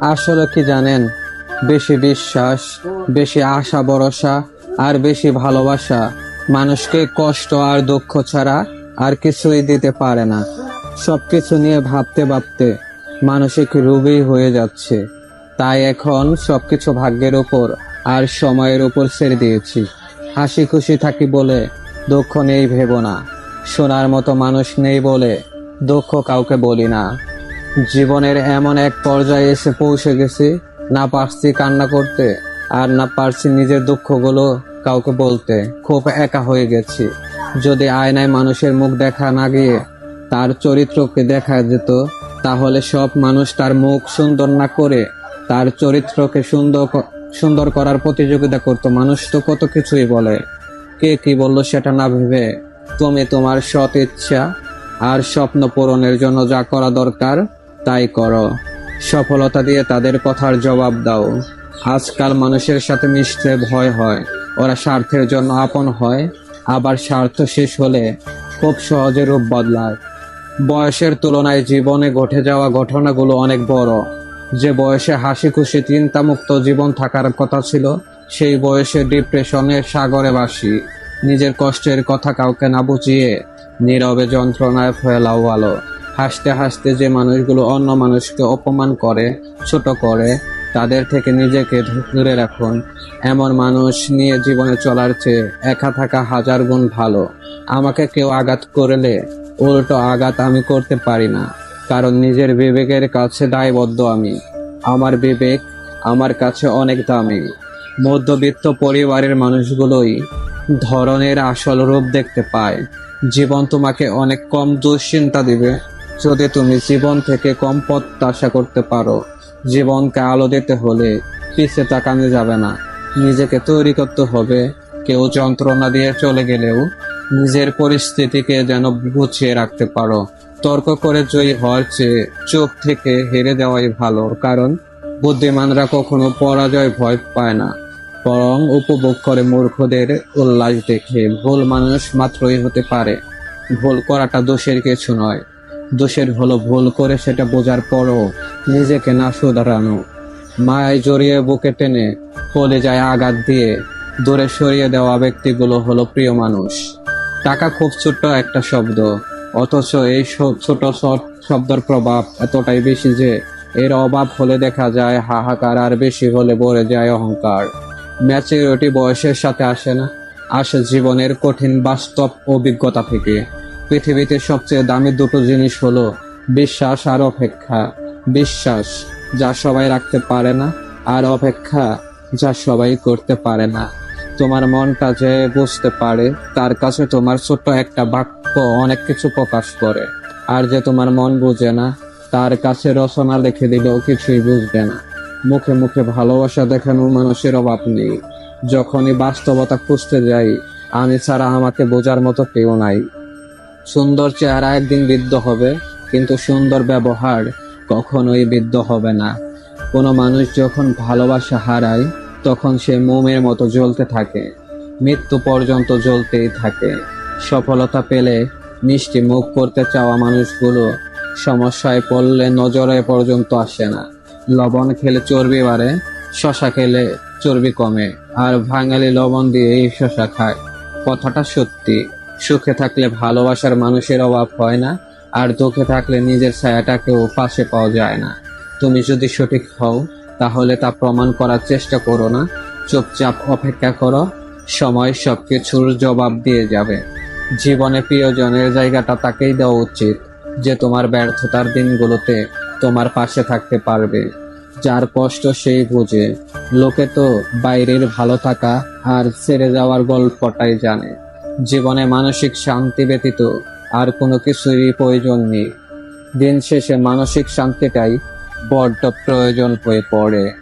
আসলে কি জানেন? বেশি বিশ্বাস, বেশি আশা ভরসা, আর বেশি ভালোবাসা মানুষকে কষ্ট আর দুঃখ ছাড়া আর কিছুই দিতে পারে না। সবকিছু নিয়ে ভাবতে ভাবতে মানসিক রোগী হয়ে যাচ্ছে। তাই এখন সবকিছু ভাগ্যের উপর আর সময়ের উপর ছেড়ে দিয়েছি। হাসি খুশি থাকি বলে দুঃখ নেই ভেবো না। শোনার মতো মানুষ নেই বলে দুঃখ কাউকে বলি না। জীবনের এমন এক পর্যায়ে এসে পৌঁছে গেছি, না পারছি কান্না করতে আর না পারছি নিজের দুঃখগুলো কাউকে বলতে। খুব একা হয়ে গেছি। যদি আয়নায় মানুষের মুখ দেখা না গিয়ে তার চরিত্রকে দেখা যেত, তাহলে সব মানুষ তার মুখ সুন্দর না করে তার চরিত্রকে সুন্দর সুন্দর করার প্রতিযোগিতা করতো। মানুষ তো কত কিছুই বলে। কে কি বলল সেটা না ভেবে তুমি তোমার সৎ ইচ্ছা আর স্বপ্ন পূরণের জন্য যা করা দরকার তাই করো। সফলতা দিয়ে তাদের কথার জবাব দাও। আজকাল মানুষের সাথে মিশতে ভয় হয়, ওরা স্বার্থের জন্য আপন হয়, আবার স্বার্থ শেষ হলে খুব সহজে রূপ বদলায়। বয়সের তুলনায় জীবনে ঘটে যাওয়া ঘটনাগুলো অনেক বড়। যে বয়সে হাসি খুশি চিন্তামুক্ত জীবন থাকার কথা ছিল, সেই বয়সে ডিপ্রেশনের সাগরে বাসি নিজের কষ্টের কথা কাউকে না বুঝিয়ে নীরবে যন্ত্রণায় ফেলাও ভালো হাসতে হাসতে যে মানুষগুলো অন্য মানুষকে অপমান করে, ছোট করে, তাদের থেকে নিজেকে দূরে রাখুন। এমন মানুষ নিয়ে জীবনে চলার চেয়ে একা থাকা হাজার গুণ ভালো। আমাকে কেউ আঘাত করলে উল্টো আঘাত আমি করতে পারি না, কারণ নিজের বিবেকের কাছে দায়বদ্ধ আমি। আমার বিবেক আমার কাছে অনেক দামি। মধ্যবিত্ত পরিবারের মানুষগুলোই ধরনের আসল রূপ দেখতে পায়। জীবন তোমাকে অনেক কম দুশ্চিন্তা দিবে। যদি তুমি জীবন থেকে কম পথ আশা করতে পারো, জীবনকে আলো দিতে হলে পিছে তাকানো যাবে না। নিজেকে তৈরি করতে হবে। কেউ যন্ত্রণা দিয়ে চলে গেলেও নিজের পরিস্থিতিকে যেন গুছিয়ে রাখতে পারো। তর্ক করে জয়ী হওয়ার চেয়ে চোখ থেকে হেরে দেওয়াই ভালো, কারণ বুদ্ধিমানরা কখনো পরাজয় ভয় পায় না। বরং উপভোগ করে মূর্খদের উল্লাস দেখে ভুল মানুষ মাত্রই হতে পারে। ভুল করাটা দোষের কিছু নয়। দোষের হলো ভুল করে সেটা বোঝার পরও নিজেকে না শুধরানো। মায়ায় জড়িয়ে বুকে টেনে কলে যায় আঘাত দিয়ে দূরে সরিয়ে দেওয়া ব্যক্তিগুলো হলো প্রিয় মানুষ। টাকা খুব ছোট্ট একটা শব্দ, অথচ এই ছোট শব্দের প্রভাব এতটাই বেশি যে এর অভাব হলে দেখা যায় হাহাকার আর বেশি হলে ভরে যায় অহংকার। ম্যাচুরিটি বয়সের সাথে আসে না, আসে জীবনের কঠিন বাস্তব অভিজ্ঞতা থেকে। পৃথিবীতে সবচেয়ে দামি দুটো জিনিস হলো বিশ্বাস আর অপেক্ষা। বিশ্বাস যা সবাই রাখতে পারে না আর অপেক্ষা যা সবাই করতে পারে না। তোমার মনটা যে বুঝতে পারে, তার কাছে তোমার ছোট্ট একটা বাক্য অনেক কিছু প্রকাশ করে। আর যে তোমার মন বুঝে না, তার কাছে রচনা লিখে দিলেও কিছুই বুঝবে না। মুখে মুখে ভালোবাসা দেখানো মানুষের অভাব নেই। যখনই বাস্তবতা খুঁজতে যাই, আমি ছাড়া আমাকে বোঝার মতো কেউ নাই। সুন্দর চেহারা একদিন বৃদ্ধ হবে, কিন্তু সুন্দর ব্যবহার কখনোই বৃদ্ধ হবে না। কোনো মানুষ যখন ভালোবাসা হারায়, তখন সে মোমের মতো জ্বলতে থাকে, মৃত্যু পর্যন্ত জ্বলতেই থাকে। সফলতা পেলে মিষ্টি মুখ করতে চাওয়া মানুষগুলো সমস্যায় পড়লে নজরে পর্যন্ত আসে না। লবণ খেলে চর্বি বাড়ে, শশা খেলে চর্বি কমে, আর বাঙালি লবণ দিয়েই শশা খায়। কথাটা সত্যি। সুখে থাকলে ভালোবাসার মানুষের অভাব হয় না, আর দুঃখে থাকলে নিজের ছায়াটাকেও পাশে পাওয়া যায় না। তুমি যদি সঠিক হও, তাহলে তা প্রমাণ করার চেষ্টা করো না। চুপচাপ অপেক্ষা করো, সময় সবকিছুর জবাব দিয়ে যাবে। জীবনে প্রিয়জনের জায়গাটা তাকেই দেওয়া উচিত, যে তোমার ব্যর্থতার দিনগুলোতে তোমার পাশে থাকতে পারবে। যার কষ্ট সেই বুঝে। লোকে তো বাইরের ভালো থাকা আর ছেড়ে যাওয়ার গল্পটাই জানে। জীবনে মানসিক শান্তি ব্যতীত আর কোনো কিছুরই প্রয়োজন নেই। দিন শেষে মানসিক শান্তিটাই বড্ড প্রয়োজন হয়ে পড়ে।